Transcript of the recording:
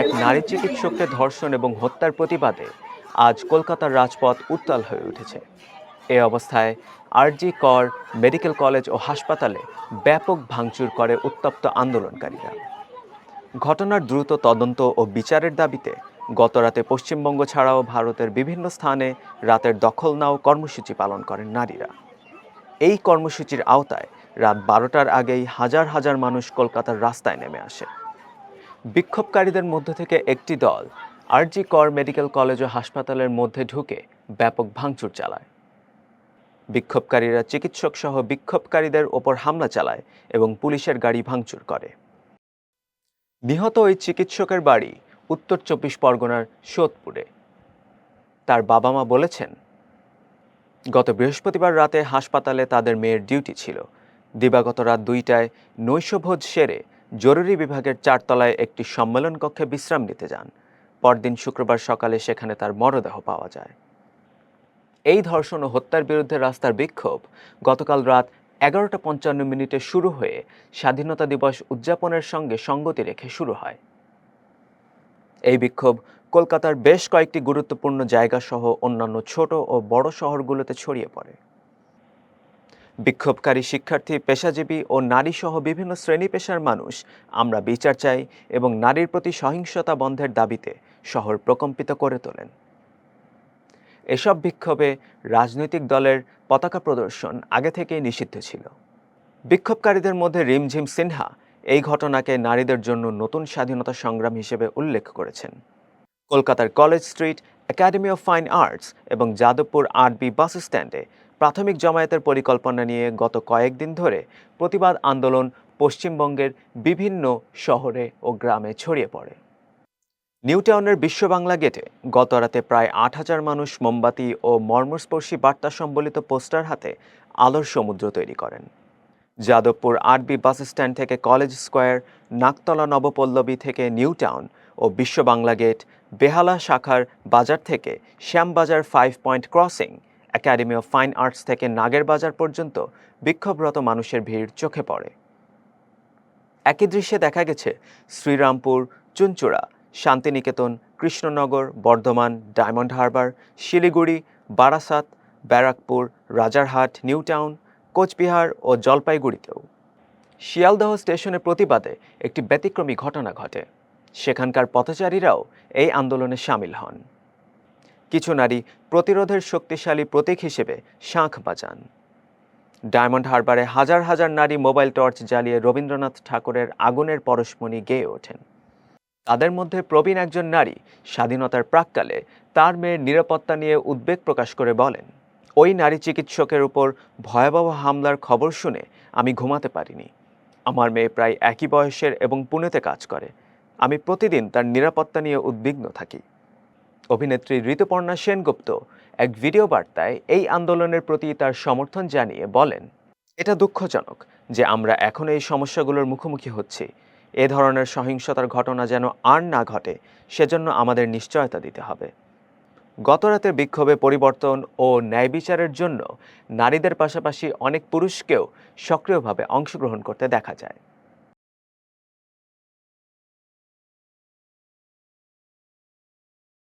এক নারী চিকিৎসককে ধর্ষণ এবং হত্যার প্রতিবাদে আজ কলকাতার রাজপথ উত্তাল হয়ে উঠেছে। এ অবস্থায় আরজি কর, মেডিকেল কলেজ ও হাসপাতালে ব্যাপক ভাঙচুর করে উত্তপ্ত আন্দোলনকারীরা। ঘটনার দ্রুত তদন্ত ও বিচারের দাবিতে গতরাতে পশ্চিমবঙ্গ ছাড়াও ভারতের বিভিন্ন স্থানে রাতের দখল নাও কর্মসূচি পালন করেন নারীরা। এই কর্মসূচির আওতায় রাত বারোটার আগেই হাজার হাজার মানুষ কলকাতার রাস্তায় নেমে আসে। বিক্ষোভকারীদের মধ্যে থেকে একটি দল আরজি কর মেডিকেল কলেজ ও হাসপাতালের মধ্যে ঢুকে ব্যাপক ভাঙচুর চালায়। বিক্ষোভকারীরা চিকিৎসক সহ বিক্ষোভকারীদের ওপর হামলা চালায় এবং পুলিশের গাড়ি ভাঙচুর করে। নিহত ওই চিকিৎসকের বাড়ি উত্তর চব্বিশ পরগনার সোদপুরে। তার বাবা মা বলেছেন, গত বৃহস্পতিবার রাতে হাসপাতালে তাদের মেয়ের ডিউটি ছিল। দিবাগত রাত দুইটায় নৈশভোজ সেরে জরুরি বিভাগের চারতলায় একটি সম্মেলন কক্ষে বিশ্রাম নিতে যান। পরদিন শুক্রবার সকালে সেখানে তার মরদেহ পাওয়া যায়। এই ধর্ষণ ও হত্যার বিরুদ্ধে রাস্তার বিক্ষোভ গতকাল রাত এগারোটা পঞ্চান্ন মিনিটে শুরু হয়ে স্বাধীনতা দিবস উদযাপনের সঙ্গে সঙ্গতি রেখে শুরু হয়। এই বিক্ষোভ কলকাতার বেশ কয়েকটি গুরুত্বপূর্ণ জায়গা সহ অন্যান্য ছোট ও বড় শহরগুলোতে ছড়িয়ে পড়ে। বিক্ষোভকারী শিক্ষার্থী, পেশাজীবী ও নারী সহ বিভিন্ন শ্রেণি পেশার মানুষ আমরা বিচার চাই এবং নারীর প্রতি সহিংসতা বন্ধের দাবিতে শহর প্রকম্পিত করে তোলেন। এসব বিক্ষোভে রাজনৈতিক দলের পতাকা প্রদর্শন আগে থেকেই নিষিদ্ধ ছিল। বিক্ষোভকারীদের মধ্যে রিমঝিম সিনহা এই ঘটনাকে নারীদের জন্য নতুন স্বাধীনতা সংগ্রাম হিসেবে উল্লেখ করেছেন। কলকাতার college street, academy of fine arts এবং যাদবপুর আট বি বাস স্ট্যান্ডে প্রাথমিক জমায়েতের পরিকল্পনা নিয়ে গত কয়েকদিন ধরে প্রতিবাদ আন্দোলন পশ্চিমবঙ্গের বিভিন্ন শহরে ও গ্রামে ছড়িয়ে পড়ে। নিউটাউনের বিশ্ব বাংলা গেটে গত রাতে প্রায় আট হাজার মানুষ মোমবাতি ও মর্মস্পর্শী বার্তা সম্বলিত পোস্টার হাতে আলোর সমুদ্র তৈরি করেন। যাদবপুর আরবি বাস স্ট্যান্ড থেকে কলেজ স্কোয়ার, নাকতলা নবপল্লবী থেকে নিউ টাউন ও বিশ্ব বাংলা গেট, বেহালা শাখার বাজার থেকে Shyambazar five point crossing academy of fine arts থেকে নাগের বাজার পর্যন্ত বিক্ষোভরত মানুষের ভিড় চোখে পড়ে। একই দৃশ্যে দেখা গেছে শ্রীরামপুর, চুনচুড়া, শান্তিনিকেতন, কৃষ্ণনগর, বর্ধমান, ডায়মন্ড হারবার, শিলিগুড়ি, বারাসাত, ব্যারাকপুর, রাজারহাট, নিউটাউন, কোচবিহার ও জলপাইগুড়িতেও শিয়ালদহ স্টেশনের প্রতিবাদে একটি ব্যতিক্রমী ঘটনা ঘটে। সেখানকার পথচারীরাও এই আন্দোলনে সামিল হন। কিছু নারী প্রতিরোধের শক্তিশালী প্রতীক হিসেবে শাঁখ বাজান। ডায়মন্ড হারবারে হাজার হাজার নারী মোবাইল টর্চ জ্বালিয়ে রবীন্দ্রনাথ ঠাকুরের আগুনের পরশমণি গেয়ে ওঠেন। তাদের মধ্যে প্রবীণ একজন নারী স্বাধীনতার প্রাককালে তার মেয়ের নিরাপত্তা নিয়ে উদ্বেগ প্রকাশ করে বলেন, ওই নারী চিকিৎসকের উপর ভয়াবহ হামলার খবর শুনে আমি ঘুমাতে পারিনি। আমার মেয়ে প্রায় একই বয়সের এবং পুনেতে কাজ করে। আমি প্রতিদিন তার নিরাপত্তা নিয়ে উদ্বিগ্ন থাকি। অভিনেত্রী ঋতুপর্ণা সেনগুপ্ত এক ভিডিও বার্তায় এই আন্দোলনের প্রতি তার সমর্থন জানিয়ে বলেন, এটা দুঃখজনক যে আমরা এখন এই সমস্যাগুলোর মুখোমুখি হচ্ছি। এ ধরনের সহিংসতার ঘটনা যেন আর না ঘটে, সেজন্য আমাদের নিশ্চয়তা দিতে হবে। গতরাতের বিক্ষোভে পরিবর্তন ও ন্যায় বিচারের জন্য নারীদের পাশাপাশি অনেক পুরুষকেও সক্রিয়ভাবে অংশগ্রহণ করতে দেখা যায়।